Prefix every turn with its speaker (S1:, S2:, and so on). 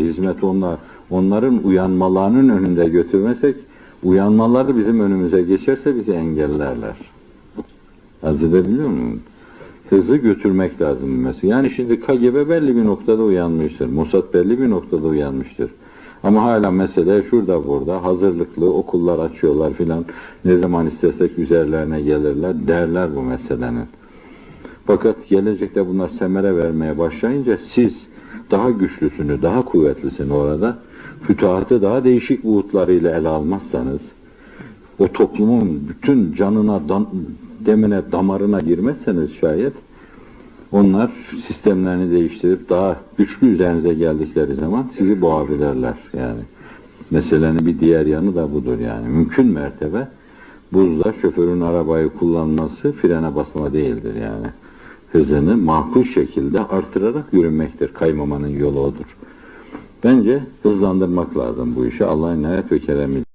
S1: hizmet onlar, onların uyanmalarının önünde götürmesek, uyanmaları bizim önümüze geçerse bizi engellerler. Arz edebiliyor muyum? Hızlı götürmek lazım mesela. Yani şimdi KGB belli bir noktada uyanmıştır. Mossad belli bir noktada uyanmıştır. Ama hala mesele şurada burada hazırlıklı okullar açıyorlar filan. Ne zaman istesek üzerlerine gelirler derler bu meselenin. Fakat gelecekte bunlar semere vermeye başlayınca siz daha güçlüsünü, daha kuvvetlisini orada fütuhatı daha değişik buğutlarıyla ele almazsanız o toplumun bütün canına, dan- demine, damarına girmezseniz şayet onlar sistemlerini değiştirip daha güçlü üzerinize geldikleri zaman sizi boğabilirler yani. Meselenin bir diğer yanı da budur yani. Mümkün mertebe buzda şoförün arabayı kullanması frene basma değildir yani. Hızını makul şekilde artırarak yürünmektir. Kaymamanın yolu odur. Bence hızlandırmak lazım bu işi. Allah'ın inayet ve keremi